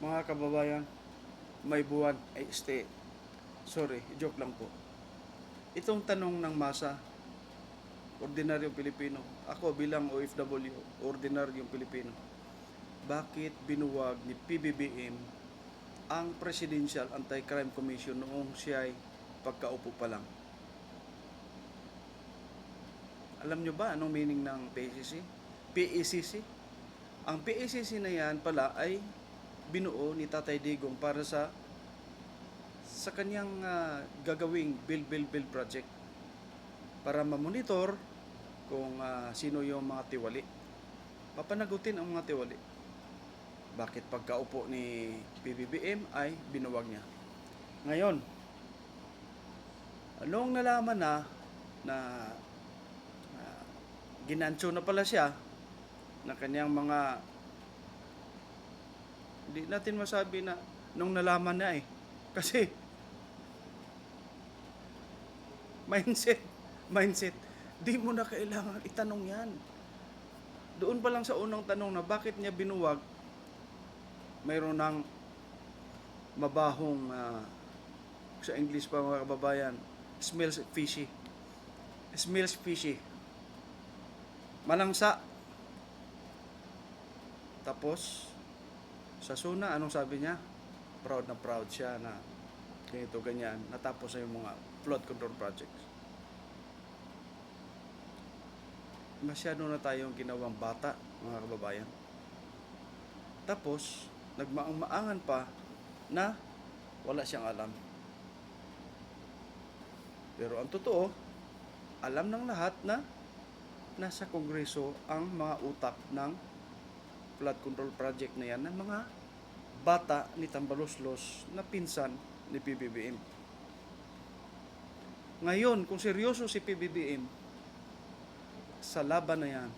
Mga kababayan, may buwan ay stay. Sorry, joke lang po. Itong tanong ng masa, ordinaryong Pilipino, ako bilang OFW, ordinaryong Pilipino, bakit binuwag ni PBBM ang Presidential Anti-Crime Commission noong siya ay pagkaupo pa lang? Alam nyo ba anong meaning ng PACC? PACC? Ang PACC na yan pala ay binuo ni Tatay Digong para sa sa kanyang ah, gagawing Bill Bill Bill project para mamonitor kung ah, sino yung mga tiwali. Papanagutin ang mga tiwali. Bakit pagkaupo ni PBBM ay binuwag niya? Ngayon, anong nalaman na na uh, ginancho na pala siya na kanyang mga hindi natin masabi na nung nalaman na eh. Kasi mindset, mindset, di mo na kailangan itanong yan. Doon pa lang sa unang tanong na bakit niya binuwag, mayroon ng mabahong ah, sa English pa mga kababayan, smells fishy. Smells fishy. Malangsa. Tapos, sa Suna, anong sabi niya? Proud na proud siya na ganito, ganyan. Natapos na yung mga flood control projects. Masyado na tayong ginawang bata, mga kababayan. Tapos, nagmaang-maangan pa na wala siyang alam. Pero ang totoo, alam ng lahat na nasa kongreso ang mga utak ng flood control project na yan ng mga bata ni Tambaloslos na pinsan ni PBBM. Ngayon, kung seryoso si PBBM sa laban na yan,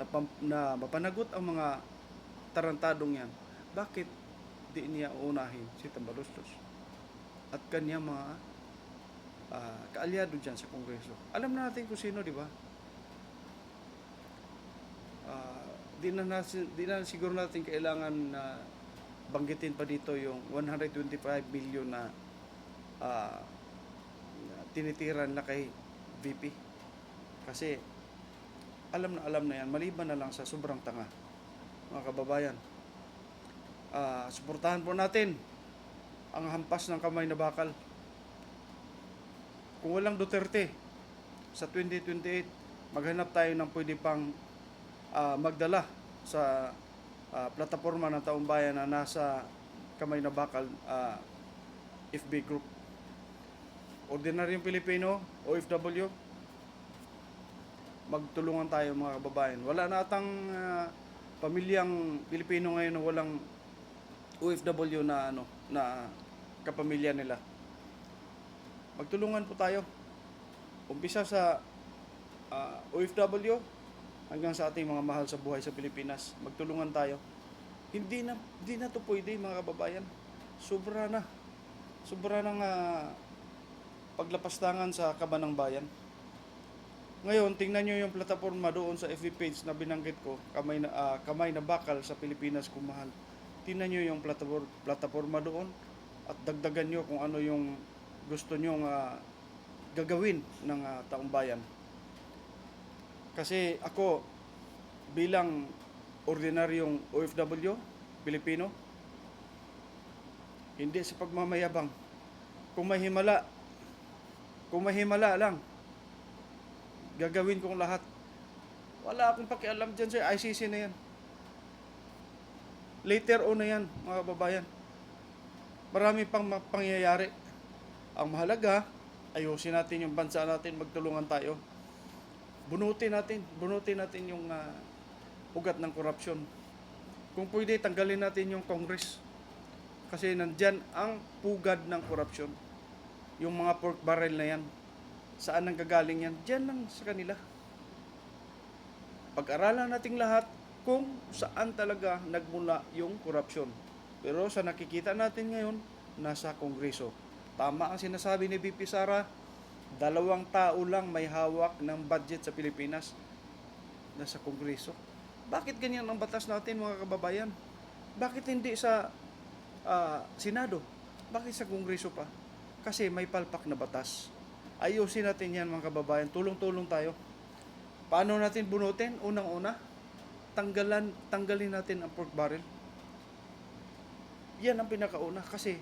na, pam- na mapanagot ang mga tarantadong yan, bakit di niya uunahin si Tambaloslos at kanya mga ah, kaalyado dyan sa Kongreso. Alam na natin kung sino, di ba? Ah, di na, di na siguro natin kailangan na banggitin pa dito yung 125 million na na tinitiran na kay VP. Kasi alam na alam na yan, maliban na lang sa sobrang tanga, mga kababayan. Ah, suportahan po natin ang hampas ng kamay na bakal. Kung walang Duterte sa 2028, maghanap tayo ng pwede pang ah, magdala sa ah, plataforma ng taong bayan na nasa kamay na bakal ah, FB group. Ordinaryong Pilipino, OFW, magtulungan tayo mga kababayan. Wala na atang ah, pamilyang Pilipino ngayon na walang OFW na ano na kapamilya nila. Magtulungan po tayo. Umpisa sa ah, OFW hanggang sa ating mga mahal sa buhay sa Pilipinas. Magtulungan tayo. Hindi na hindi na to pwede mga kababayan. Sobra na. Sobra na nga paglapastangan sa kaban ng bayan. Ngayon, tingnan nyo yung plataforma doon sa FB page na binanggit ko, kamay na, ah, kamay na bakal sa Pilipinas kumahal. Tingnan nyo yung plataforma, plataforma doon at dagdagan nyo kung ano yung gusto nyo gagawin ng ah, taong bayan. Kasi ako, bilang ordinaryong OFW, Pilipino, hindi sa pagmamayabang. Kung may himala, kung may himala lang, gagawin kong lahat. Wala akong pakialam dyan sa ICC na yan. Later on na yan, mga kababayan. Marami pang pangyayari. Ang mahalaga, ayusin natin yung bansa natin, magtulungan tayo. Bunutin natin, bunutin natin yung ah, ugat ng korupsyon. Kung pwede, tanggalin natin yung Congress. Kasi nandyan ang pugad ng korupsyon. Yung mga pork barrel na yan. Saan nang gagaling yan? Diyan lang sa kanila. Pag-aralan nating lahat kung saan talaga nagmula yung korupsyon. Pero sa nakikita natin ngayon, nasa Kongreso. Tama ang sinasabi ni BP Sara, dalawang tao lang may hawak ng budget sa Pilipinas nasa Kongreso. Bakit ganyan ang batas natin mga kababayan? Bakit hindi sa ah, Senado. Bakit sa Kongreso pa? Kasi may palpak na batas. Ayusin natin yan mga kababayan. Tulong-tulong tayo. Paano natin bunutin? Unang-una, tanggalan, tanggalin natin ang pork barrel. Yan ang pinakauna kasi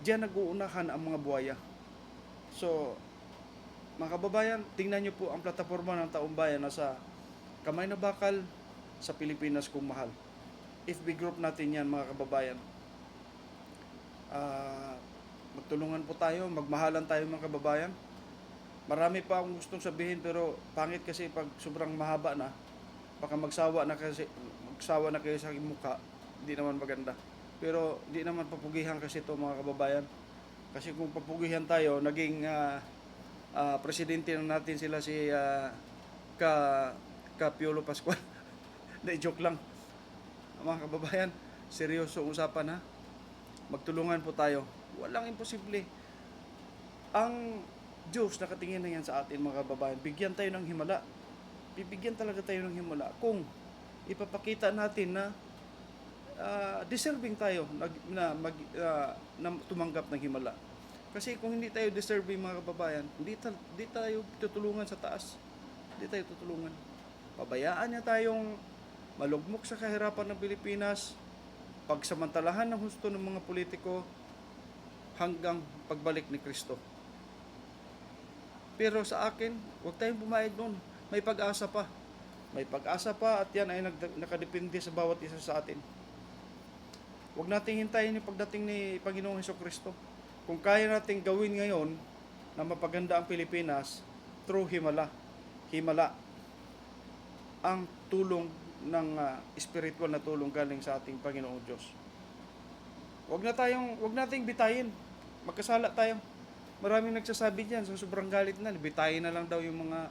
diyan nag-uunahan ang mga buhaya. So, mga kababayan, tingnan nyo po ang plataforma ng Taong Bayan na sa Kamay na Bakal sa Pilipinas kung mahal. FB group natin yan mga kababayan. Ah, magtulungan po tayo, magmahalan tayo mga kababayan. Marami pa akong gustong sabihin pero pangit kasi pag sobrang mahaba na, baka magsawa na kasi magsawa na kayo sa aking mukha, hindi naman maganda. Pero hindi naman papugihan kasi ito mga kababayan. Kasi kung papugihan tayo, naging ah, ah, presidente na natin sila si ah, ka ka Piolo Pascual. Hindi, joke lang. Mga kababayan, seryoso usapan ha. Magtulungan po tayo. Walang imposible. Ang Diyos nakatingin na yan sa atin mga kababayan. Bigyan tayo ng himala. Bibigyan talaga tayo ng himala kung ipapakita natin na ah, deserving tayo na, na, mag, ah, na tumanggap ng himala. Kasi kung hindi tayo deserving mga kababayan, hindi, ta- hindi tayo tutulungan sa taas. Hindi tayo tutulungan. Pabayaan niya tayong malugmok sa kahirapan ng Pilipinas, pagsamantalahan ng husto ng mga politiko hanggang pagbalik ni Kristo. Pero sa akin, huwag tayong pumayag noon. May pag-asa pa. May pag-asa pa at yan ay nag- nakadepende sa bawat isa sa atin. Huwag nating hintayin yung pagdating ni Panginoong Heso Kristo. Kung kaya nating gawin ngayon na mapaganda ang Pilipinas through Himala. Himala. Ang tulong ng ah, spiritual na tulong galing sa ating Panginoong Diyos. Huwag na tayong, huwag nating bitayin. Magkasala tayo. Maraming nagsasabi diyan sa sobrang galit na, bitayin na lang daw yung mga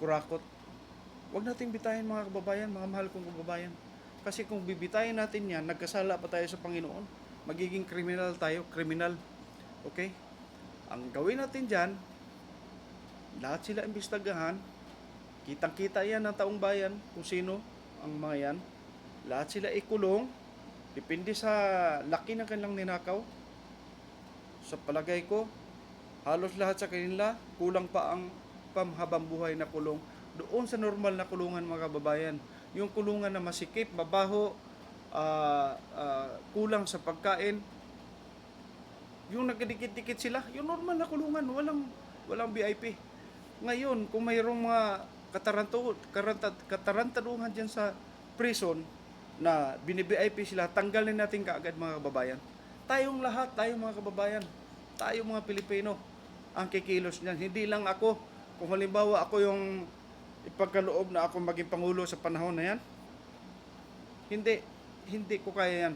kurakot. Huwag nating bitayin mga kababayan, mga mahal kong kababayan. Kasi kung bibitayin natin yan, nagkasala pa tayo sa Panginoon. Magiging kriminal tayo, kriminal. Okay? Ang gawin natin dyan, lahat sila imbestagahan, kitang-kita yan ng taong bayan kung sino ang mga yan. Lahat sila ikulong, depende sa laki ng kanilang ninakaw. Sa palagay ko, halos lahat sa kanila, kulang pa ang pamhabang buhay na kulong. Doon sa normal na kulungan mga kababayan, yung kulungan na masikip, mabaho, ah, ah, kulang sa pagkain, yung nagdikit-dikit sila, yung normal na kulungan, walang walang VIP. Ngayon, kung mayroong mga kataranto, karanta, katarantaduhan dyan sa prison na bini-VIP sila, tanggalin natin kaagad mga kababayan. Tayong lahat, tayong mga kababayan, tayong mga Pilipino, ang kikilos niyan. Hindi lang ako, kung halimbawa ako yung ipagkaloob na ako maging pangulo sa panahon na yan, hindi, hindi ko kaya yan.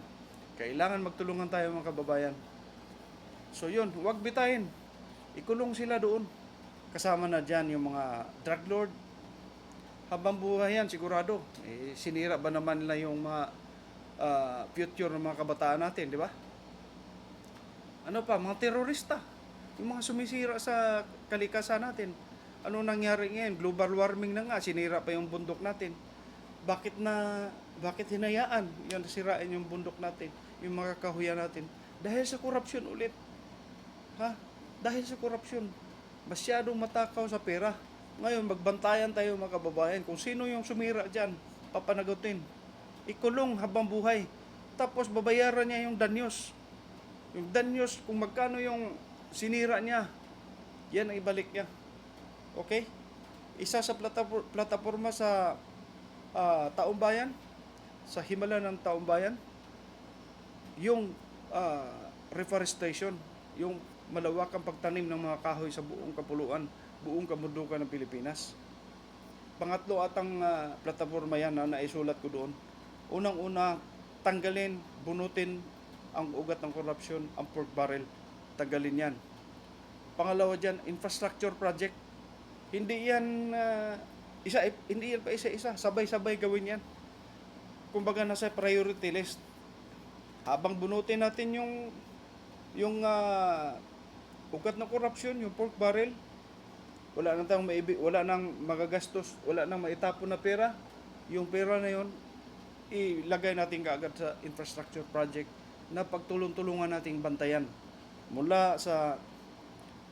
Kailangan magtulungan tayo mga kababayan. So yun, huwag bitayin. Ikulong sila doon. Kasama na dyan yung mga drug lord. Habang buhay yan, sigurado. Eh, sinira ba naman nila yung mga ah, future ng mga kabataan natin, di ba? Ano pa, mga terorista. Yung mga sumisira sa kalikasan natin. Ano nangyari ngayon? Global warming na nga, sinira pa yung bundok natin. Bakit na, bakit hinayaan yan sirain yung bundok natin, yung mga kahuyan natin? Dahil sa korupsyon ulit. Ha? Dahil sa korupsyon. Masyadong matakaw sa pera. Ngayon, magbantayan tayo mga kababayan. Kung sino yung sumira dyan, papanagutin. Ikulong habang buhay. Tapos babayaran niya yung danyos. Yung danyos, kung magkano yung sinira niya, yan ang ibalik niya. Okay? Isa sa platafor- plataforma sa ah, taong bayan, sa himala ng taong bayan, yung ah, reforestation, yung malawakang pagtanim ng mga kahoy sa buong kapuluan, buong kamundukan ng Pilipinas. Pangatlo atang ah, plataforma yan na naisulat ko doon. Unang-una, tanggalin, bunutin ang ugat ng korupsyon, ang pork barrel. Tanggalin yan. Pangalawa dyan, infrastructure project. Hindi yan ah, isa hindi yan pa isa-isa, sabay-sabay gawin yan. Kumbaga nasa priority list. Habang bunutin natin yung yung ah, ugat ng korupsyon, yung pork barrel, wala nang tayong maibi, wala nang magagastos, wala nang maitapon na pera. Yung pera na yon ilagay natin kaagad sa infrastructure project na pagtulong-tulungan nating bantayan. Mula sa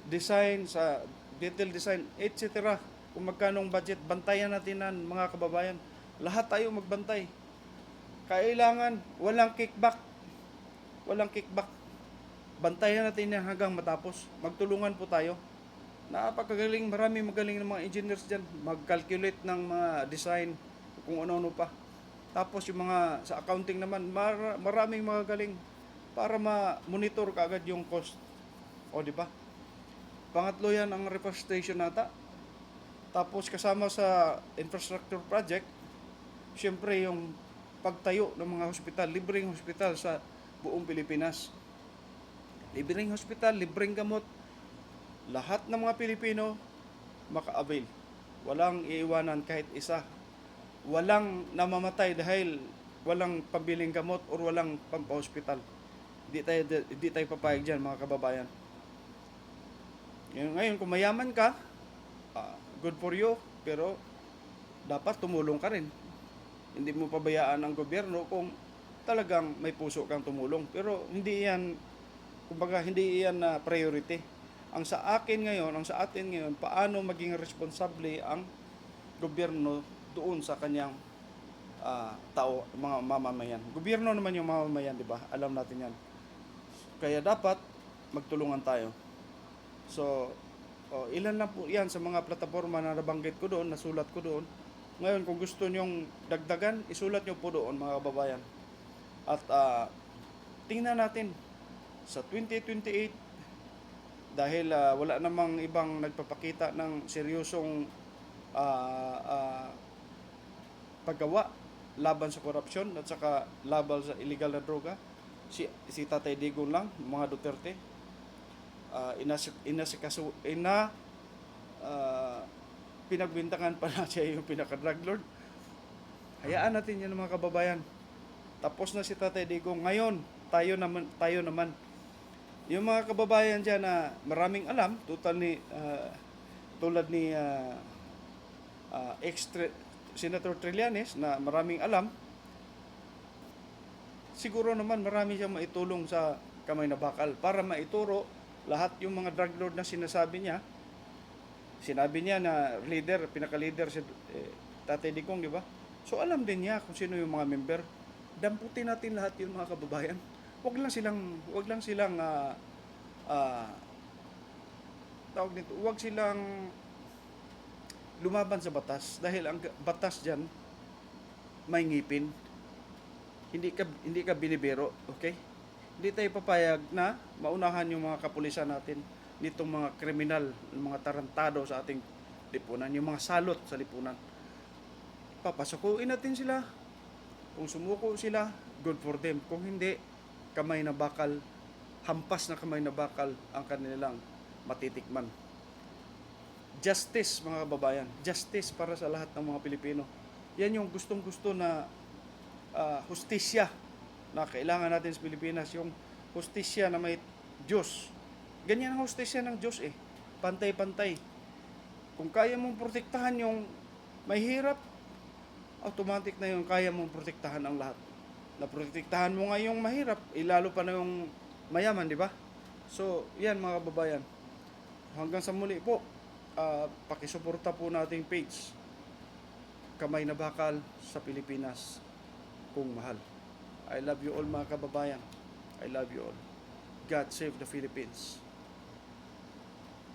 design, sa detail design, etc. Kung magkanong budget, bantayan natin yan, mga kababayan. Lahat tayo magbantay. Kailangan, walang kickback. Walang kickback. Bantayan natin yan hanggang matapos. Magtulungan po tayo. Napakagaling, marami magaling ng mga engineers dyan. Mag-calculate ng mga design, kung ano-ano pa. Tapos yung mga sa accounting naman, mar- maraming mga galing para ma-monitor kaagad yung cost. O, di ba? Pangatlo yan ang reforestation nata. Tapos kasama sa infrastructure project, siyempre yung pagtayo ng mga hospital, libreng hospital sa buong Pilipinas. Libreng hospital, libreng gamot. Lahat ng mga Pilipino maka-avail. Walang iiwanan kahit isa. Walang namamatay dahil walang pambiling gamot or walang pampa-hospital. Di tayo, di tayo papayag dyan mga kababayan. Ngayon, kung mayaman ka, ah, good for you, pero dapat tumulong ka rin. Hindi mo pabayaan ang gobyerno kung talagang may puso kang tumulong. Pero hindi yan, kumbaga, hindi yan na priority. Ang sa akin ngayon, ang sa atin ngayon, paano maging responsable ang gobyerno doon sa kanyang ah, tao, mga mamamayan. Gobyerno naman yung mamamayan, di ba? Alam natin yan. Kaya dapat magtulungan tayo. So, oh, ilan lang po yan sa mga plataforma na nabanggit ko doon, nasulat ko doon. Ngayon, kung gusto nyong dagdagan, isulat nyo po doon mga kababayan. At ah, tingnan natin sa 2028 dahil ah, wala namang ibang nagpapakita ng seryosong ah, ah, paggawa laban sa korupsyon at saka laban sa illegal na droga. Si, si Tatay Digong lang, mga Duterte, uh, inas, inasikaso, ina, ah, pinagbintangan pa na siya yung pinaka-drug lord. Hayaan natin yan mga kababayan. Tapos na si Tatay Digong. Ngayon, tayo naman, tayo naman. Yung mga kababayan dyan na maraming alam, total ni, ah, tulad ni ah, ah, ex Senator Trillanes na maraming alam, siguro naman marami siyang maitulong sa kamay na bakal para maituro lahat yung mga drug lord na sinasabi niya. Sinabi niya na leader, pinaka-leader si eh, Tatay Digong, di ba? So alam din niya kung sino yung mga member. Damputin natin lahat yung mga kababayan. Wag lang silang wag lang silang ah ah, tawag nito, wag silang lumaban sa batas dahil ang batas diyan may ngipin. Hindi ka hindi ka binibiro, okay? Hindi tayo papayag na maunahan yung mga kapulisan natin nitong mga kriminal, mga tarantado sa ating lipunan, yung mga salot sa lipunan. Papasukuin natin sila. Kung sumuko sila, good for them. Kung hindi, kamay na bakal, hampas na kamay na bakal ang kanilang matitikman. Justice, mga kababayan. Justice para sa lahat ng mga Pilipino. Yan yung gustong-gusto na ah, hustisya na kailangan natin sa Pilipinas. Yung hustisya na may Diyos. Ganyan ang hustisya ng Diyos eh. Pantay-pantay. Kung kaya mong protektahan yung may hirap, automatic na yung kaya mong protektahan ang lahat. Na protektahan mo nga yung mahirap, ilalo pa na yung mayaman, di ba? So, yan mga kababayan. Hanggang sa muli po, ah, pakisuporta po nating page. Kamay na bakal sa Pilipinas kung mahal. I love you all mga kababayan. I love you all. God save the Philippines.